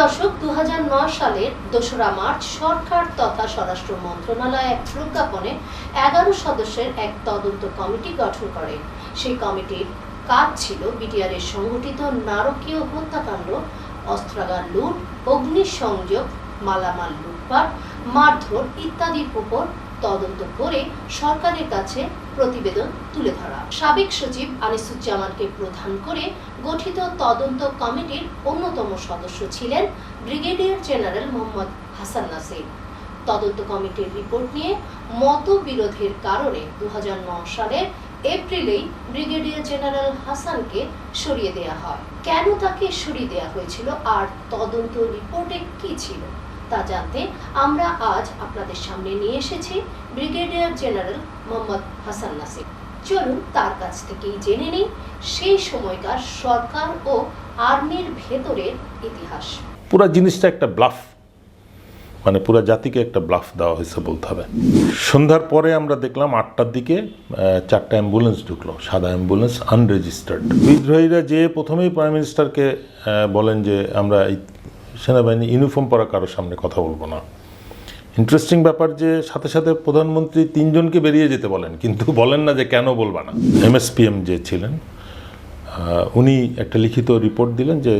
দর্শক দু সালের দোসরা মার্চ সরকার তথা স্বরাষ্ট্র মন্ত্রণালয় এক প্রজ্ঞাপনে এগারো সদস্যের এক তদন্ত কমিটি গঠন করে। সেই কমিটির কাজ ছিল বিটিআরের নারকীয় হত্যাকাণ্ড, অস্ত্রাগার লুট, অগ্নিসংযোগ, মালামাল লুটপাট, মারধর ইত্যাদির উপর তদন্ত করে সরকারের কাছে প্রতিবেদন তুলে ধরা। সাবেক সচিব আনিসুজ্জামানকে প্রধান করে গঠিত তদন্ত কমিটির অন্যতম সদস্য ছিলেন ব্রিগেডিয়ার জেনারেল মোহাম্মদ হাসান নাসির। তদন্ত কমিটির রিপোর্ট নিয়ে মতবিরোধের কারণে দু সালের এপ্রিলেই ব্রিগেডিয়ার জেনারেল হাসানকে সরিয়ে দেওয়া হয়। কেন তাকে সরিয়ে দেওয়া হয়েছিল আর তদন্ত রিপোর্টে কি ছিল তা জানতে আমরা আজ আপনাদের সামনে নিয়ে এসেছি ব্রিগেডিয়ার জেনারেল মোহাম্মদ হাসান নাসির। চলুন তার কাছ থেকেই জেনে নিই সেই সময়কার সরকার ও আর্মির ভেতরের ইতিহাস। পুরো জিনিসটা একটা ব্লাফ মানে পুরো জাতিকে একটা ব্লাফ দেওয়া হয়েছে বলতে হবে। সন্ধ্যার পরে আমরা দেখলাম আটটার দিকে চারটা অ্যাম্বুলেন্স ঢুকলো, সাদা অ্যাম্বুলেন্স আনরেজিস্টার্ড বিদ্রোহীরা যে প্রথমেই প্রাইম মিনিস্টারকে বলেন যে আমরা এই সেনাবাহিনী ইউনিফর্ম পরা কারোর সামনে কথা বলব না। ইন্টারেস্টিং ব্যাপার যে সাথে সাথে প্রধানমন্ত্রী তিনজনকে বেরিয়ে যেতে বলেন, কিন্তু বলেন না যে কেন বলবা না। এমএসপিএম যে ছিলেন উনি একটা লিখিত রিপোর্ট দিলেন যে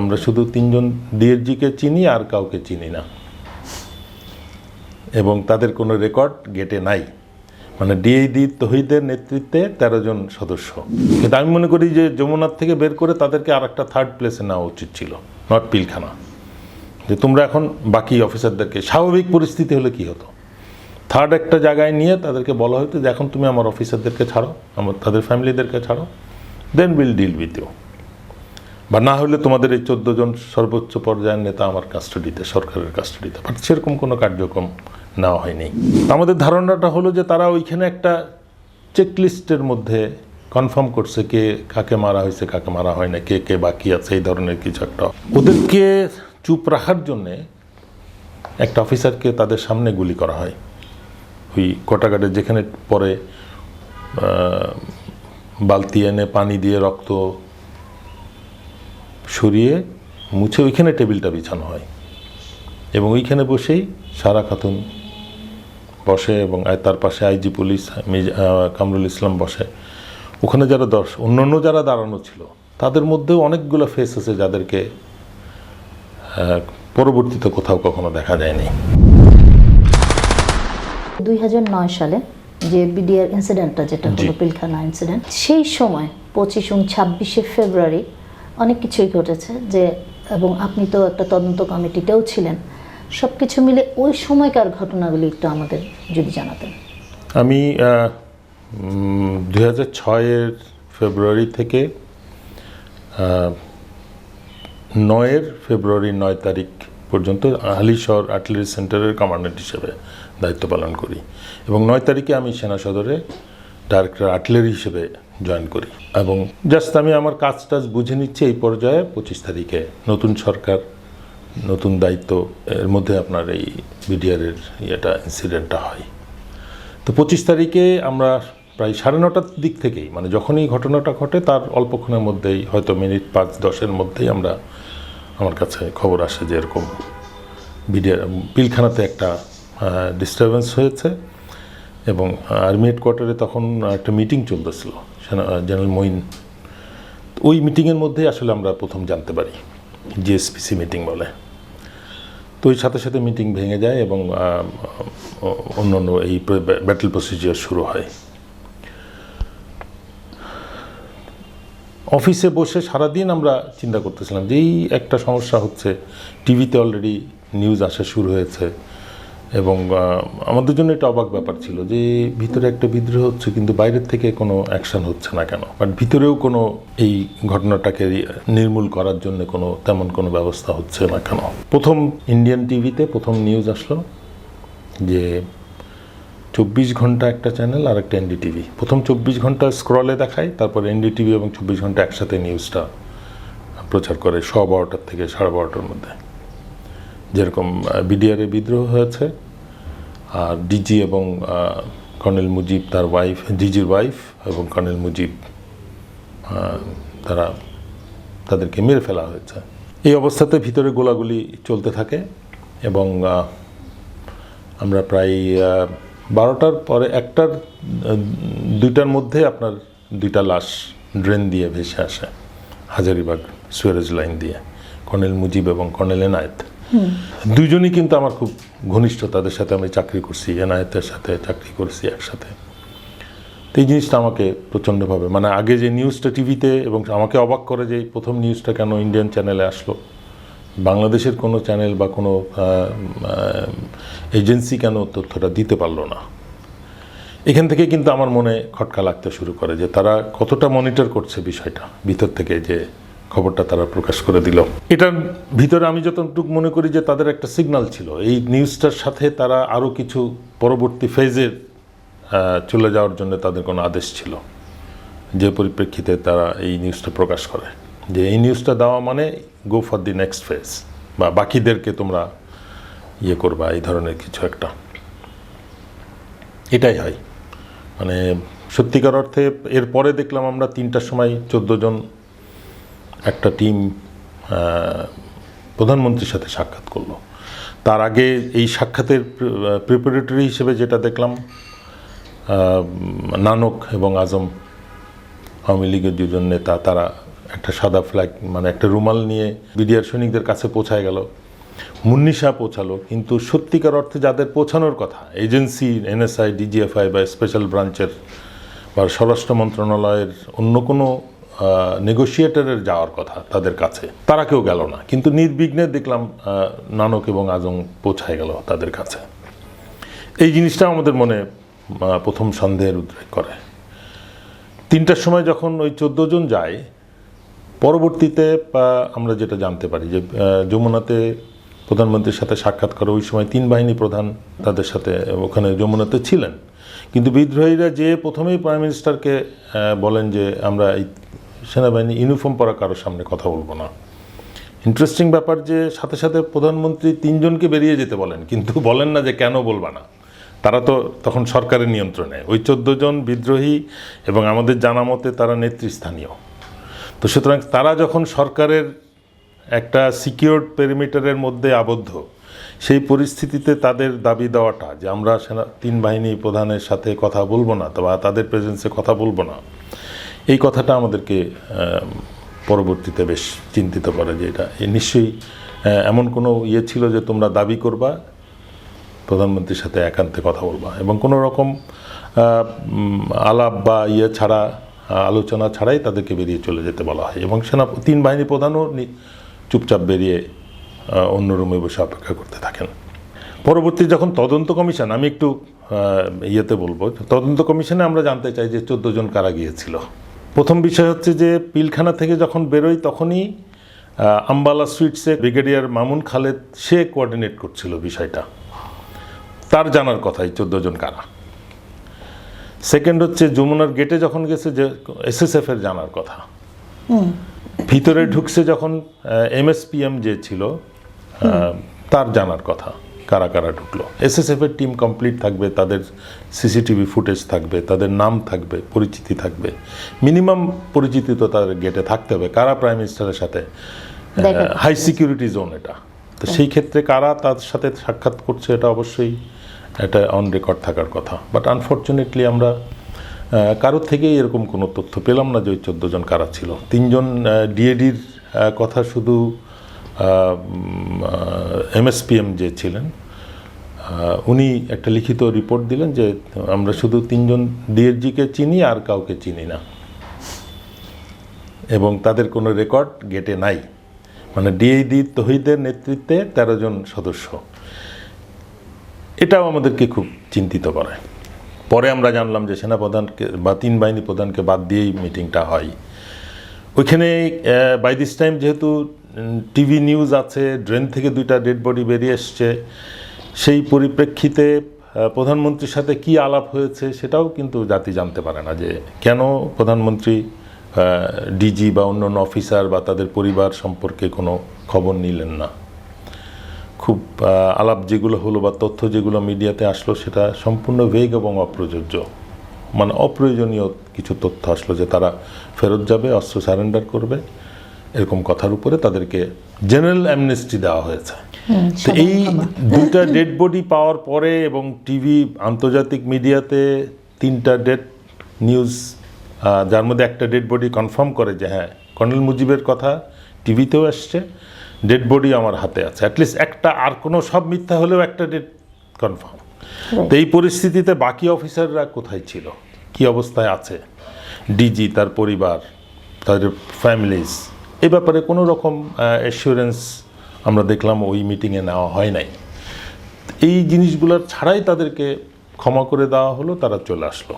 আমরা শুধু তিনজন ডিএসজিকে চিনি আর কাউকে চিনি না। এবং তাদের কোনো রেকর্ড গেটে নাই। মানে ডিএইডি তহিদের নেতৃত্বে তেরো জন সদস্য। কিন্তু আমি মনে করি যে যমুনার থেকে বের করে তাদেরকে আর একটা থার্ড প্লেসে নেওয়া উচিত ছিল নট পিলখানা। যে তোমরা এখন বাকি অফিসারদেরকে, স্বাভাবিক পরিস্থিতি হলে কি হতো? থার্ড একটা জায়গায় নিয়ে তাদেরকে বলা হতো যে, এখন তুমি আমার অফিসারদেরকে ছাড়ো, আমার, তাদের ফ্যামিলিদেরকে ছাড়ো then will deal with you বা না হলে তোমাদের এই চোদ্দ জন সর্বোচ্চ পর্যায়ের নেতা আমার কাস্টাডিতে সরকারের কাস্টাডিতে বাট সেরকম কোনো কার্যক্রম নেওয়া হয়নি। আমাদের ধারণাটা হলো যে, তারা ওইখানে একটা চেকলিস্টের মধ্যে কনফার্ম করছে কে, কাকে মারা হয়েছে, কাকে মারা হয় না কে কে বাকি আছে, এই ধরনের কিছু একটা। ওদেরকে চুপ রাখার জন্যে একটা অফিসারকে তাদের সামনে গুলি করা হয়। ওই কোটাঘাটে যেখানে পরে বালতি এনে পানি দিয়ে রক্ত সরিয়ে মুছে ওইখানে টেবিলটা বিছানো হয় এবং ওইখানে বসেই সারা খাতুন বসে এবং তার পাশে আইজি পুলিশ কামরুল ইসলাম বসে। ওখানে যারা দর্শ, অন্যান্য যারা দাঁড়ানো ছিল, তাদের মধ্যেও অনেকগুলো ফেস আছে যাদেরকে পরবর্তীতে কোথাও কখনো দেখা যায়নি দুই হাজার নয় সালে যে বিডিআর ইনসিডেন্টটা যেটা। হলো পিলখানা ইনসিডেন্ট সেই সময় পঁচিশ এবং ছাব্বিশে ফেব্রুয়ারি অনেক কিছুই ঘটেছে যে এবং আপনি তো একটা তদন্ত কমিটিতেও ছিলেন সব কিছু মিলে ওই সময়কার ঘটনাগুলি একটু আমাদের যদি জানাতেন আমি দুই হাজার ছয়ের ফেব্রুয়ারি থেকে নয়ের ফেব্রুয়ারি নয় তারিখ পর্যন্ত হালিশহর আর্টিলারি সেন্টারের কমান্ডেন্ট হিসেবে দায়িত্ব পালন করি এবং নয় তারিখে আমি সেনা সদরে ডাইরেক্টর আর্টিলারি হিসেবে জয়েন করি এবং জাস্ট আমি আমার কাজ টাজ বুঝে নিচ্ছি এই পর্যায়ে পঁচিশ তারিখে নতুন সরকার, নতুন দায়িত্ব, এর মধ্যে আপনার এই বিডিআরের ইয়েটা ইনসিডেন্টটা হয়। তো পঁচিশ তারিখে আমরা প্রায় সাড়ে নটার দিক থেকেই মানে যখনই ঘটনাটা ঘটে তার অল্পক্ষণের মধ্যেই, হয়তো মিনিট পাঁচ, দশের মধ্যেই আমরা আমার কাছে খবর আসে যে এরকম বিডিআর পিলখানাতে একটা ডিস্টারবেন্স হয়েছে এবং আর্মি হেডকোয়ার্টারে তখন একটা মিটিং চলতেছিল জেনারেল মঈন। ওই মিটিংয়ের মধ্যেই আসলে আমরা প্রথম জানতে পারি জিএসপিসি মিটিং বলে। তো ওই সাথে সাথে মিটিং ভেঙে যায় এবং অন্য অন্য এই ব্যাটেল প্রসিজিওর শুরু হয়। অফিসে বসে সারাদিন আমরা চিন্তা করতেছিলাম যে এই একটা সমস্যা হচ্ছে। টিভিতে অলরেডি নিউজ আসা শুরু হয়েছে এবং আমাদের জন্য এটা অবাক ব্যাপার ছিল যে ভিতরে একটা বিদ্রোহ হচ্ছে কিন্তু বাইরের থেকে কোনো অ্যাকশন হচ্ছে না কেন? বাট ভিতরেও কোনো এই ঘটনাটাকে নির্মূল করার জন্য কোনো তেমন কোনো ব্যবস্থা হচ্ছে না কেন? প্রথম ইন্ডিয়ান টিভিতে প্রথম নিউজ আসলো যে চব্বিশ ঘণ্টা একটা চ্যানেল আর একটা এনডিটিভি প্রথম চব্বিশ ঘণ্টা স্ক্রলে দেখায় তারপর এনডিটিভি এবং চব্বিশ ঘণ্টা একসাথে নিউজটা প্রচার করে স বারোটার থেকে সাড়ে বারোটার মধ্যে। যেরকম বিডিআরে বিদ্রোহ হয়েছে, আর ডিজি এবং কর্নেল মুজিব তার ওয়াইফ ডিজির ওয়াইফ এবং কর্নেল মুজিব তারা তাদেরকে মেরে ফেলা হয়েছে। এই অবস্থাতে ভিতরে গোলাগুলি চলতে থাকে এবং আমরা প্রায় বারোটার পরে একটার দুইটার মধ্যে আপনার দুইটা লাশ ড্রেন দিয়ে ভেসে আসে হাজারিবাগ সুয়ারেজ লাইন দিয়ে কর্নেল মুজিব এবং কর্নেল এনায়েত। দুজনই কিন্তু আমার খুব ঘনিষ্ঠ তাদের সাথে আমি চাকরি করছি এনায়েতের সাথে চাকরি করছি একসাথে। তো এই জিনিসটা আমাকে প্রচণ্ডভাবে মানে আগে যে নিউজটা টিভিতে এবং আমাকে অবাক করে যে প্রথম নিউজটা কেন ইন্ডিয়ান চ্যানেলে আসলো বাংলাদেশের কোনো চ্যানেল বা কোনো এজেন্সি কেন তথ্যটা দিতে পারল না? এখান থেকে কিন্তু আমার মনে খটকা লাগতে শুরু করে যে তারা কতটা মনিটর করছে বিষয়টা, ভিতর থেকে যে খবরটা তারা প্রকাশ করে দিল। এটার ভিতরে আমি যতটুকু মনে করি যে তাদের একটা সিগন্যাল ছিল। এই নিউজটার সাথে তারা আরও কিছু পরবর্তী ফেজের চলে যাওয়ার জন্য তাদের কোনো আদেশ ছিল। যে পরিপ্রেক্ষিতে তারা এই নিউজটা প্রকাশ করে। যে এই নিউজটা দেওয়া মানে go for the next phase বা বাকিদেরকে তোমরা ইয়ে করবা, এই ধরনের কিছু একটা। এটাই হয়। মানে সত্যিকার অর্থে এরপরে দেখলাম আমরা তিনটার সময় চোদ্দ জন একটা টিম প্রধানমন্ত্রীর সাথে সাক্ষাৎ করল। তার আগে এই সাক্ষাতের প্রিপারেটরি হিসেবে যেটা দেখলাম নানক এবং আজম আওয়ামী লীগের দুজন নেতা, তারা একটা সাদা ফ্ল্যাগ মানে একটা রুমাল নিয়ে বিডিআর সৈনিকদের কাছে পৌঁছায় গেল। মুন্নিশা পৌঁছালো, কিন্তু সত্যিকার অর্থে যাদের পৌঁছানোর কথা, এজেন্সি, এনএসআই, ডিজিএফআই বা স্পেশাল ব্রাঞ্চের বা স্বরাষ্ট্র মন্ত্রণালয়ের অন্য কোনো নেগোসিয়েটারের যাওয়ার কথা তাদের কাছে, তারা কেউ গেল না। কিন্তু নির্বিঘ্নে দেখলাম নানক এবং আজম পৌঁছায় গেল তাদের কাছে। এই জিনিসটা আমাদের মনে প্রথম সন্দেহের উদ্রেক করে। তিনটার সময় যখন ওই চোদ্দ জন যায় পরবর্তীতে আমরা যেটা জানতে পারি যে যমুনাতে প্রধানমন্ত্রীর সাথে সাক্ষাৎ করে ওই সময় তিন বাহিনী প্রধান তাদের সাথে ওখানে যমুনাতে ছিলেন। কিন্তু বিদ্রোহীরা যে প্রথমেই প্রাইম মিনিস্টারকে বলেন যে, আমরা এই সেনাবাহিনী ইউনিফর্ম পরা কারোর সামনে কথা বলব না। ইন্টারেস্টিং ব্যাপার যে, সাথে সাথে প্রধানমন্ত্রী তিনজনকে বেরিয়ে যেতে বলেন, কিন্তু বলেন না যে, কেন বলবা না? তারা তো তখন সরকারের নিয়ন্ত্রণে। ওই চোদ্দ জন বিদ্রোহী এবং আমাদের জানা মতে তারা নেতৃস্থানীয়। তো সুতরাং তারা যখন সরকারের একটা সিকিউরড পেরিমিটারের মধ্যে আবদ্ধ, সেই পরিস্থিতিতে তাদের দাবি দেওয়াটা যে আমরা সেনা, তিন বাহিনী প্রধানের সাথে কথা বলব না বা তাদের প্রেজেন্সে কথা বলব না, এই কথাটা আমাদেরকে পরবর্তীতে বেশ চিন্তিত করে যে এটা নিশ্চয়ই এমন কোনো ইয়ে ছিল যে তোমরা দাবি করবা, প্রধানমন্ত্রীর সাথে একান্তে কথা বলবা এবং কোনো রকম আলাপ বা ইয়ে ছাড়া আলোচনা ছাড়াই তাদেরকে বেরিয়ে চলে যেতে বলা হয় এবং সেনা তিন বাহিনী প্রধানও চুপচাপ বেরিয়ে অন্য রুমে বসে অপেক্ষা করতে থাকেন। পরবর্তী যখন তদন্ত কমিশন, আমি একটু ইয়েতে বলব, তদন্ত কমিশনে আমরা জানতে চাই যে চোদ্দ জন কারা গিয়েছিল। প্রথম বিষয় হচ্ছে যে পিলখানা থেকে যখন বেরোই তখনই আম্বালা সুইটসে ব্রিগেডিয়ার মামুন খালেদ, সে কোঅর্ডিনেট করছিল বিষয়টা। তার জানার কথা এই চোদ্দ জন কারা। সেকেন্ড হচ্ছে যমুনার গেটে যখন গেছে যে এসএসএফ এর জানার কথা। ভিতরে ঢুকছে যখন এমএসপিএম যে ছিল তার জানার কথা কারা কারা ঢুকলো। এসএসএফ এর টিম কমপ্লিট থাকবে তাদের সিসিটিভি ফুটেজ থাকবে তাদের নাম থাকবে পরিচিতি থাকবে। মিনিমাম পরিচিতি তো তাদের গেটে থাকতে হবে কারা প্রাইম মিনিস্টারের সাথে? হাই সিকিউরিটি জোন এটা। তো সেই ক্ষেত্রে কারা তার সাথে সাক্ষাৎ করছে এটা অবশ্যই এটা অন রেকর্ড থাকার কথা। বাট আনফর্চুনেটলি আমরা কারোর থেকেই এরকম কোনো তথ্য পেলাম না যে ওই চোদ্দ জন কারা ছিল। তিনজন ডিএডির কথা শুধু এমএসপিএম যে ছিলেন উনি একটা লিখিত রিপোর্ট দিলেন যে আমরা শুধু তিনজন ডিএসজিকে চিনি, আর কাউকে চিনি না। এবং তাদের কোনো রেকর্ড গেটে নাই। মানে ডিএডি তহিদের নেতৃত্বে তেরো জন সদস্য। এটাও আমাদেরকে খুব চিন্তিত করে। পরে আমরা জানলাম যে সেনাপ্রধানকে বা তিন বাহিনী প্রধানকে বাদ দিয়েই মিটিংটা হয়। ওইখানে বাই দিস টাইম যেহেতু টিভি নিউজ আছে ড্রেন থেকে দুইটা ডেড বডি বেরিয়ে এসছে, সেই পরিপ্রেক্ষিতে প্রধানমন্ত্রীর সাথে কি আলাপ হয়েছে সেটাও কিন্তু জাতি জানতে পারে না যে কেন প্রধানমন্ত্রী ডিজি বা অন্যান্য অফিসার বা তাদের পরিবার সম্পর্কে কোনো খবর নিলেন না। খুব আলাপ যেগুলো হলো বা তথ্য যেগুলো মিডিয়াতে আসলো সেটা সম্পূর্ণ ভেগ এবং অপ্রযোজ্য। মানে অপ্রয়োজনীয় কিছু তথ্য আসলো যে তারা ফেরত যাবে অস্ত্র সারেন্ডার করবে। এরকম কথার উপরে তাদেরকে জেনারেল অ্যামনেস্টি দেওয়া হয়েছে। তো এই। দুইটা ডেড বডি পাওয়ার পরে এবং টিভি আন্তর্জাতিক মিডিয়াতে তিনটা ডেড নিউজ যার মধ্যে একটা ডেড বডি কনফার্ম করে যে হ্যাঁ কর্নেল মুজিবের কথা টিভিতেও আসছে। ডেড বডি আমার হাতে আছে। অ্যাটলিস্ট একটা আর কোনো সব মিথ্যা হলেও একটা ডেড কনফার্ম তো এই পরিস্থিতিতে বাকি অফিসাররা কোথায় ছিল? কি অবস্থায় আছে? ডিজি তার পরিবার তাদের ফ্যামিলিজ এ ব্যাপারে কোনো রকম অ্যাসিওরেন্স আমরা দেখলাম ওই মিটিংয়ে নেওয়া হয় নাই। এই জিনিসগুলোর ছাড়াই তাদেরকে ক্ষমা করে দেওয়া হলো তারা চলে আসলো।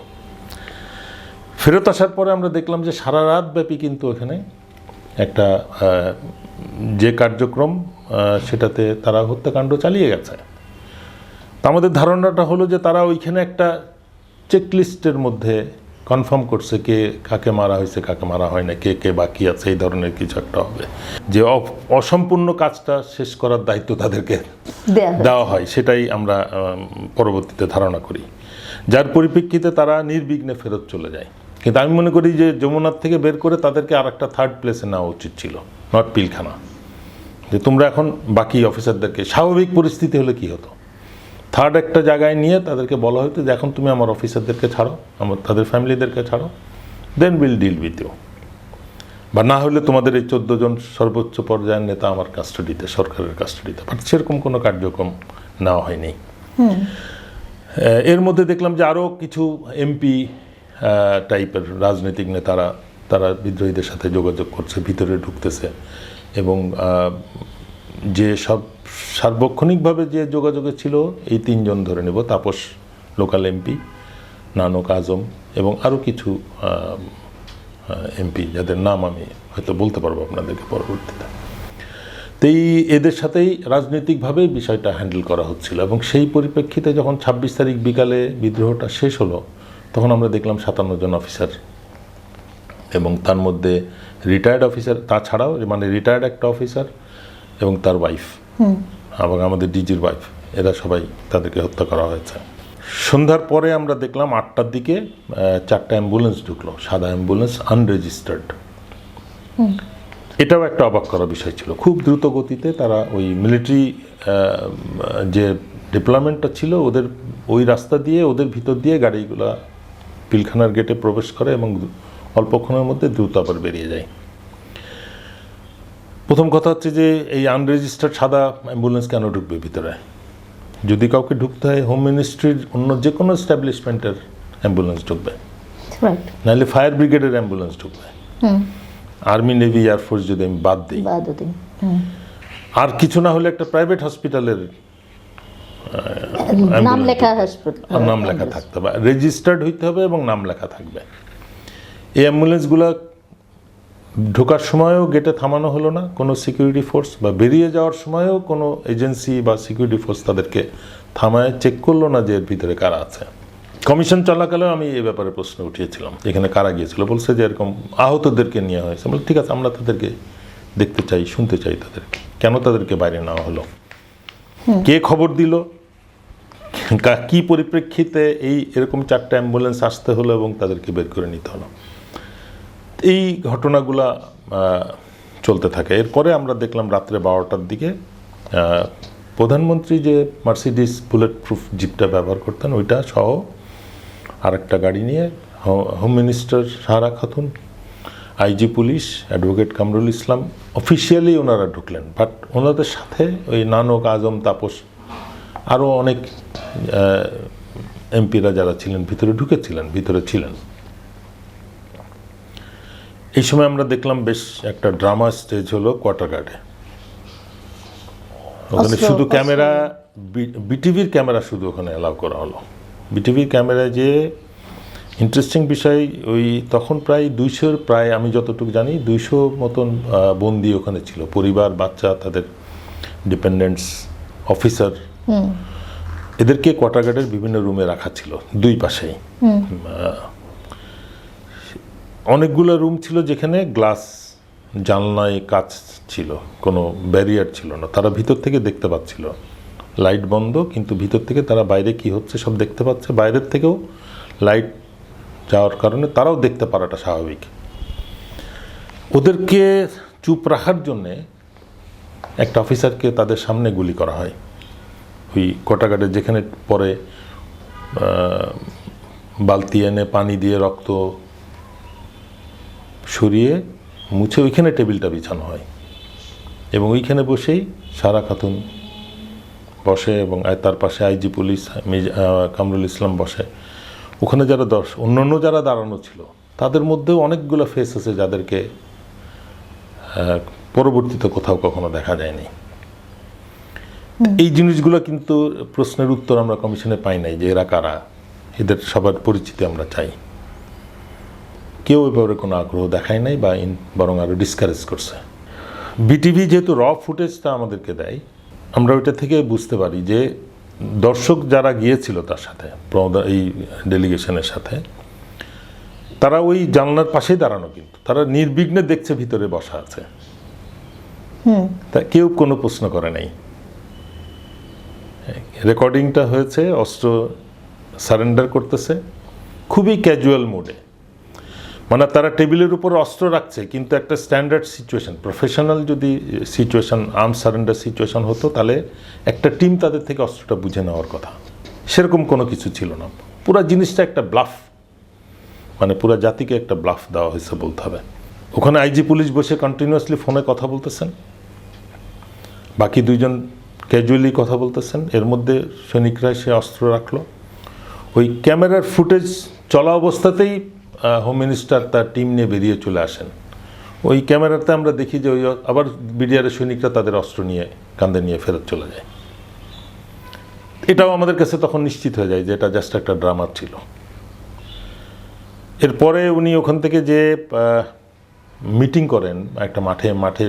ফেরত আসার পরে আমরা দেখলাম যে সারা রাত ব্যাপী কিন্তু এখানে একটা যে কার্যক্রম সেটাতে তারা হত্যাকাণ্ড চালিয়ে গেছে। তা আমাদের ধারণাটা হলো যে তারা ওইখানে একটা চেকলিস্টের মধ্যে কনফার্ম করছে কে কাকে মারা হয়েছে কাকে মারা হয় না কে কে বাকি আছে এই ধরনের কিছু একটা হবে। যে অসম্পূর্ণ কাজটা শেষ করার দায়িত্ব তাদেরকে দেওয়া হয় সেটাই আমরা পরবর্তীতে ধারণা করি। যার পরিপ্রেক্ষিতে তারা নির্বিঘ্নে ফেরত চলে যায়। কিন্তু আমি মনে করি যে যমুনার থেকে বের করে তাদেরকে আর একটা থার্ড প্লেসে নেওয়া উচিত ছিল নট পিলখানা। যে তোমরা এখন বাকি অফিসারদেরকে স্বাভাবিক পরিস্থিতি হলে কি হতো? থার্ড একটা জায়গায় নিয়ে তাদেরকে বলা হতো যে এখন তুমি আমার অফিসারদেরকে ছাড়ো আমার তাদের ফ্যামিলিদেরকে ছাড়ো then will deal with you বা না হলে তোমাদের এই চোদ্দ জন সর্বোচ্চ পর্যায়ের নেতা আমার কাস্টাডিতে সরকারের কাস্টাডিতে বাট সেরকম কোনো কার্যক্রম নেওয়া হয়নি। এর মধ্যে দেখলাম যে আরও কিছু এমপি টাইপের রাজনৈতিক নেতারা, তারা বিদ্রোহীদের সাথে যোগাযোগ করছে, ভিতরে ঢুকতেছে এবং যে সব সার্বক্ষণিকভাবে যে যোগাযোগে ছিল, এই তিনজন ধরে নেব, তাপস লোকাল এমপি, নানক আজম এবং আরও কিছু এমপি, যাদের নাম আমি হয়তো বলতে পারব আপনাদেরকে পরবর্তীতে। তো এই এদের সাথেই রাজনৈতিকভাবে বিষয়টা হ্যান্ডেল করা হচ্ছিল এবং সেই পরিপ্রেক্ষিতে যখন ছাব্বিশ তারিখ বিকালে বিদ্রোহটা শেষ হলো তখন আমরা দেখলাম সাতান্ন জন অফিসার। এবং তার মধ্যে রিটায়ার্ড অফিসার তাছাড়াও মানে রিটায়ার্ড একটা অফিসার এবং তার ওয়াইফ এবং আমাদের ডিজির ওয়াইফ এরা সবাই তাদেরকে হত্যা করা হয়েছে। সন্ধ্যার পরে আমরা দেখলাম আটটার দিকে চারটা অ্যাম্বুলেন্স ঢুকলো সাদা অ্যাম্বুলেন্স আনরেজিস্টার্ড এটাও একটা অবাক করা বিষয় ছিল। খুব দ্রুত গতিতে তারা ওই মিলিটারি যে ডিপ্লয়মেন্টটা ছিল ওদের ওই রাস্তা দিয়ে ওদের ভিতর দিয়ে গাড়িগুলা পিলখানার গেটে প্রবেশ করে এবং অল্পক্ষণের মধ্যে দ্রুত আবার বেরিয়ে যায়। প্রথম কথা হচ্ছে যে এই আনরেজিস্টার্ড সাদা অ্যাম্বুলেন্স কেন ঢুকবে ভিতরে? যদি কাউকে ঢুকতে হয় হোম মিনিস্ট্রির অন্য যে কোনো এস্টাবলিশমেন্টের অ্যাম্বুলেন্স ঢুকবে নাহলে ফায়ার ব্রিগেডের অ্যাম্বুলেন্স ঢুকবে। আর্মি নেভি এয়ারফোর্স যদি আমি বাদ দিই। আর কিছু না হলে একটা প্রাইভেট হসপিটালের নাম লেখা হাসপাতাল। নাম লেখা থাকতে হবে। রেজিস্টার্ড হইতে হবে এবং নাম লেখা থাকবে। এই অ্যাম্বুলেন্সগুলো ঢোকার সময়ও গেটে থামানো হলো না। কোনো সিকিউরিটি ফোর্স বা বেরিয়ে যাওয়ার সময়ও কোনো এজেন্সি বা সিকিউরিটি ফোর্স তাদেরকে থামায়। চেক করল না যে এর ভিতরে কারা আছে। কমিশন চলাকালেও আমি এই ব্যাপারে প্রশ্ন উঠিয়েছিলাম। এখানে কারা গিয়েছিল? বলছে যে এরকম আহতদেরকে নিয়ে হয়েছে। বলে ঠিক আছে আমরা তাদেরকে দেখতে চাই শুনতে চাই তাদেরকে। কেন তাদেরকে বাইরে নেওয়া হলো? কে খবর দিল? কি পরিপ্রেক্ষিতে এই এরকম চারটা অ্যাম্বুলেন্স আসতে হলো এবং তাদেরকে বের করে নিতে হলো? এই ঘটনাগুলা চলতে থাকে। এরপরে আমরা দেখলাম রাত্রে বারোটার দিকে প্রধানমন্ত্রী যে মার্সিডিস বুলেট প্রুফ জিপটা ব্যবহার করতেন, ওইটা সহ আরেকটা গাড়ি নিয়ে home minister Sahara Khatun IG police advocate Kamrul Islam officially ওনারা ঢুকলেন বাট ওনাদের সাথে ওই নানক আজম তাপস আরও অনেক এমপিরা যারা ছিলেন ভিতরে ঢুকেছিলেন ভিতরে ছিলেন। এই সময় আমরা দেখলাম বেশ একটা ড্রামা স্টেজ হলো কোয়ার্টার গার্ডে ওখানে শুধু ক্যামেরা বিটিভির ক্যামেরা শুধু ওখানে অ্যালাউ করা হলো। বিটিভির ক্যামেরায় যে ইন্টারেস্টিং বিষয় ওই তখন প্রায় দুইশোর প্রায় আমি যতটুকু জানি দুইশো মতন বন্দি ওখানে ছিল। পরিবার বাচ্চা তাদের ডিপেন্ডেন্টস অফিসার এদেরকে কোয়ার্টার গার্ডের বিভিন্ন রুমে রাখা ছিল দুই পাশেই। অনেকগুলো রুম ছিল যেখানে গ্লাস জানলায় কাজ ছিল কোনো ব্যারিয়ার ছিল না। তারা ভিতর থেকে দেখতে পাচ্ছিল। লাইট বন্ধ কিন্তু ভিতর থেকে তারা বাইরে কি হচ্ছে সব দেখতে পাচ্ছে। বাইরের থেকেও লাইট যাওয়ার কারণে তারাও দেখতে পারাটা স্বাভাবিক। ওদেরকে চুপ রাখার জন্যে একটা অফিসারকে তাদের সামনে গুলি করা হয়। ওই কোটাঘাটে যেখানে পরে বালতি এনে পানি দিয়ে রক্ত সরিয়ে মুছে ওইখানে টেবিলটা বিছানো হয়। এবং ওইখানে বসেই সারা খাতুন বসে এবং তার পাশে আইজি পুলিশ কামরুল ইসলাম বসে। ওখানে যারা দর্শ অন্যান্য যারা দাঁড়ানো ছিল, তাদের মধ্যেও অনেকগুলো ফেস আছে যাদেরকে পরবর্তীতে কোথাও কখনো দেখা যায়নি। এই জিনিসগুলো কিন্তু প্রশ্নের উত্তর আমরা কমিশনে পাই নাই যে এরা কারা। এদের সবার পরিচিতি আমরা চাই। কেউ এ ব্যাপারে কোনো আগ্রহ দেখায় নাই বা বরং আরও ডিসকারেজ করছে। বিটিভি যেহেতু র ফুটেজটা আমাদেরকে দেয়, আমরা ওইটা থেকে বুঝতে পারি যে দর্শক যারা গিয়েছিল তার সাথে প্রমোদা- এই ডেলিগেশনের সাথে তারা ওই জানলার পাশেই দাঁড়ানো কিন্তু। তারা নির্বিঘ্নে দেখছে ভিতরে বসা আছে। হুম। তা কেউ কোনো প্রশ্ন করে নাই। রেকর্ডিংটা হয়েছে অস্ত্র সারেন্ডার করতেছে। খুবই ক্যাজুয়াল মোডে মানে তারা টেবিলের উপর অস্ত্র রাখছে, কিন্তু একটা স্ট্যান্ডার্ড সিচুয়েশন প্রফেশনাল যদি সিচুয়েশন আর্ম সারেন্ডার সিচুয়েশন হতো, তাহলে একটা টিম তাদের থেকে অস্ত্রটা বুঝে নেওয়ার কথা। সেরকম কোনো কিছু ছিল না। পুরো জিনিসটা একটা ব্লাফ মানে পুরো জাতিকে একটা ব্লাফ দেওয়া হয়েছে বলতে হবে। ওখানে আইজি পুলিশ বসে কন্টিনিউয়াসলি ফোনে কথা বলতেছেন। বাকি দুইজন ক্যাজুয়ালি কথা বলতেছেন। এর মধ্যে সৈনিকরা সে অস্ত্র রাখল। ওই ক্যামেরার ফুটেজ চলা অবস্থাতেই হোম মিনিস্টার তার টিম নিয়ে বেরিয়ে চলে আসেন। ওই ক্যামেরাতে আমরা দেখি যে ওই আবার বিডিআরের সৈনিকরা তাদের অস্ত্র নিয়ে কাঁধে নিয়ে ফেরত চলে যায়। এটাও আমাদের কাছে তখন নিশ্চিত হয়ে যায় যে এটা জাস্ট একটা ড্রামা ছিল। এরপরে উনি ওখান থেকে যে মিটিং করেন একটা মাঠে মাঠে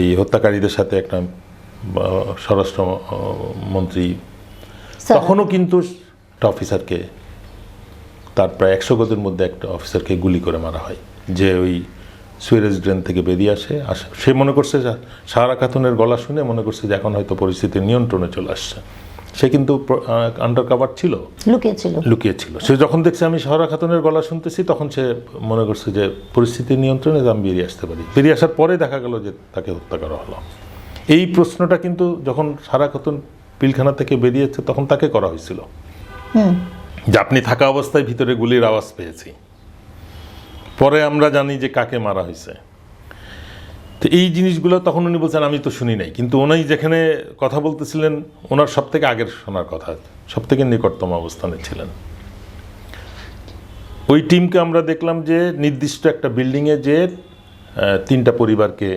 এই হত্যাকারীদের সাথে একটা স্বরাষ্ট্র মন্ত্রী তখনও কিন্তু একটা অফিসারকে তার প্রায় একশো গজের মধ্যে একটা অফিসারকে গুলি করে মারা হয় যে ওই সুয়েরেজ ড্রেন থেকে বেরিয়ে আসে আসে। সে মনে করছে যে সারা খাতুনের গলা শুনে মনে করছে যে এখন হয়তো পরিস্থিতি নিয়ন্ত্রণে চলে আসছে। সে কিন্তু আন্ডার কাভার ছিল। লুকিয়েছিল। লুকিয়ে ছিল সে যখন দেখছে আমি সারা খাতুনের গলা শুনতেছি তখন সে মনে করছে যে পরিস্থিতি নিয়ন্ত্রণে আমি বেরিয়ে আসতে পারি। বেরিয়ে আসার পরে দেখা গেল যে তাকে হত্যা করা হলো। এই প্রশ্নটা কিন্তু যখন সারা খাতুন পিলখানা থেকে বেরিয়েছে তখন তাকে করা হয়েছিল। হুম। যে আপনি থাকা অবস্থায় ভিতরে গুলির আওয়াজ পেয়েছি। পরে আমরা জানি যে কাকে মারা হয়েছে। তো এই জিনিসগুলো তখন উনি বলছেন আমি তো শুনি নাই। কিন্তু উনি যেখানে কথা বলতেছিলেন ওনার সব থেকে আগের শোনার কথা সব থেকে নিকটতম অবস্থানে ছিলেন। ওই টিমকে আমরা দেখলাম যে নির্দিষ্ট একটা বিল্ডিংয়ে যে তিনটা পরিবারকে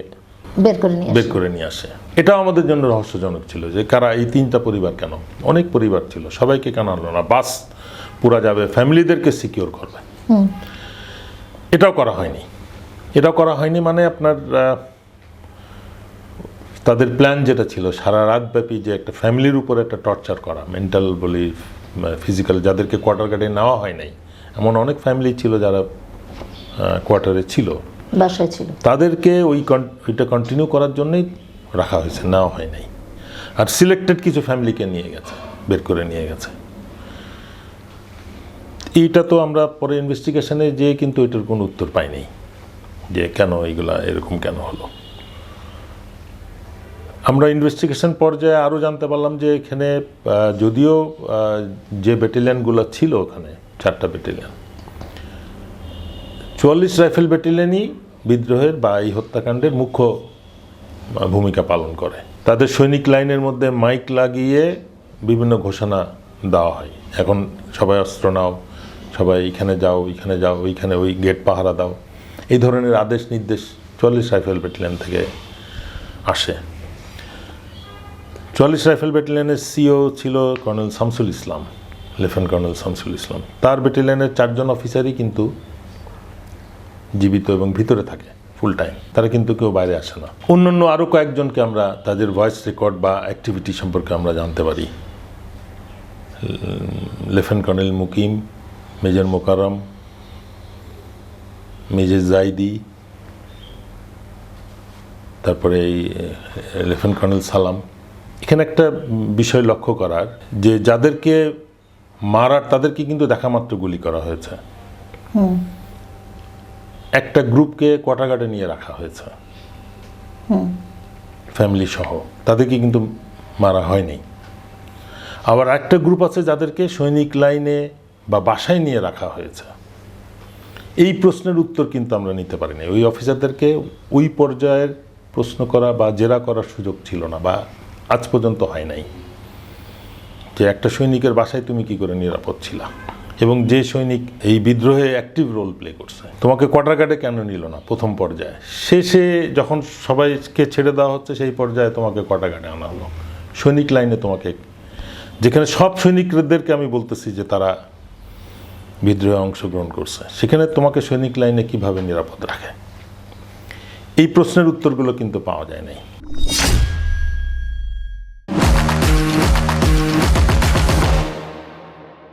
বের করে নিয়ে বের আসে। করে নিয়ে আসে। এটাও আমাদের জন্য রহস্যজনক ছিল যে কারা এই তিনটা পরিবার কেন? অনেক পরিবার ছিল সবাইকে কেন আনলো না? বাস পুরা যাবে ফ্যামিলিদেরকে সিকিউর করবে। এটাও করা হয়নি। এটাও করা হয়নি মানে আপনার তাদের প্ল্যান যেটা ছিল সারা রাত ব্যাপী যে একটা ফ্যামিলির উপর একটা টর্চার করা মেন্টাল বলি ফিজিক্যাল যাদেরকে কোয়ার্টার গার্ডে নেওয়া হয় নাই এমন অনেক ফ্যামিলি ছিল যারা কোয়ার্টারে ছিল। বাসায় ছিল। তাদেরকে ওই ওইটা কন্টিনিউ করার জন্যই রাখা হয়েছে নেওয়া হয় নাই। আর সিলেক্টেড কিছু ফ্যামিলিকে নিয়ে গেছে বের করে নিয়ে গেছে। এইটা তো আমরা পরে ইনভেস্টিগেশনে যেয়ে কিন্তু এটার কোনো উত্তর পাইনি যে কেন এইগুলা এরকম কেন হলো। আমরা ইনভেস্টিগেশন পর্যায়ে আরও জানতে পারলাম যে এখানে যদিও যে ব্যাটালিয়ানগুলো ছিল ওখানে, চারটা ব্যাটালিয়ান চুয়াল্লিশ রাইফেল ব্যাটালিয়নই বিদ্রোহের বা এই হত্যাকাণ্ডের মুখ্য ভূমিকা পালন করে। তাদের সৈনিক লাইনের মধ্যে মাইক লাগিয়ে বিভিন্ন ঘোষণা দেওয়া হয়। এখন সবাই অস্ত্র নাও সবাই এখানে যাও এখানে যাও ওইখানে ওই গেট পাহারা দাও। এই ধরনের আদেশ নির্দেশ চুয়াল্লিশ রাইফেল ব্যাটালিয়ন থেকে আসে। চুয়াল্লিশ রাইফেল ব্যাটালিয়নের সিও ছিল colonel Shamsul Islam, lieutenant colonel Shamsul Islam. তার ব্যাটালিয়নের চারজন অফিসারই কিন্তু জীবিত এবং ভিতরে থাকে ফুল টাইম তারা কিন্তু কেউ বাইরে আসে না। অন্যান্য আরও কয়েকজনকে আমরা তাদের ভয়েস রেকর্ড বা অ্যাক্টিভিটি সম্পর্কে আমরা জানতে পারি। Lieutenant colonel Mukim major Mokarram major Zaidi তারপরে এই লেফটেন্যান্ট কর্নেল সালাম। এখানে একটা বিষয় লক্ষ্য করার যে যাদেরকে মারার তাদেরকে কিন্তু দেখা মাত্র গুলি করা হয়েছে। একটা গ্রুপকে কোয়াটাগার্ডে নিয়ে রাখা হয়েছে। ফ্যামিলি সহ তাদেরকে কিন্তু মারা হয়নি। আবার একটা গ্রুপ আছে যাদেরকে সৈনিক লাইনে বা বাসায় নিয়ে রাখা হয়েছে? এই প্রশ্নের উত্তর কিন্তু আমরা নিতে পারিনি। ওই অফিসারদেরকে ওই পর্যায়ের প্রশ্ন করা বা জেরা করার সুযোগ ছিল না বা আজ পর্যন্ত হয় নাই। যে একটা সৈনিকের বাসায় তুমি কি করে নিরাপদ ছিলা? এবং যে সৈনিক এই বিদ্রোহে অ্যাক্টিভ রোল প্লে করছে, তোমাকে কোয়ার্টার গার্ডে কেন নিল না প্রথম পর্যায়ে? শেষে যখন সবাইকে ছেড়ে দেওয়া হচ্ছে, সেই পর্যায়ে তোমাকে কোয়ার্টার গার্ডে আনা হলো। সৈনিক লাইনে তোমাকে যেখানে সব সৈনিকদেরকে আমি বলতেছি যে তারা বিদ্রোহে অংশগ্রহণ করছে। সেখানে তোমাকে সৈনিক লাইনে কীভাবে নিরাপদ রাখে? এই প্রশ্নের উত্তরগুলো কিন্তু পাওয়া যায় নাই।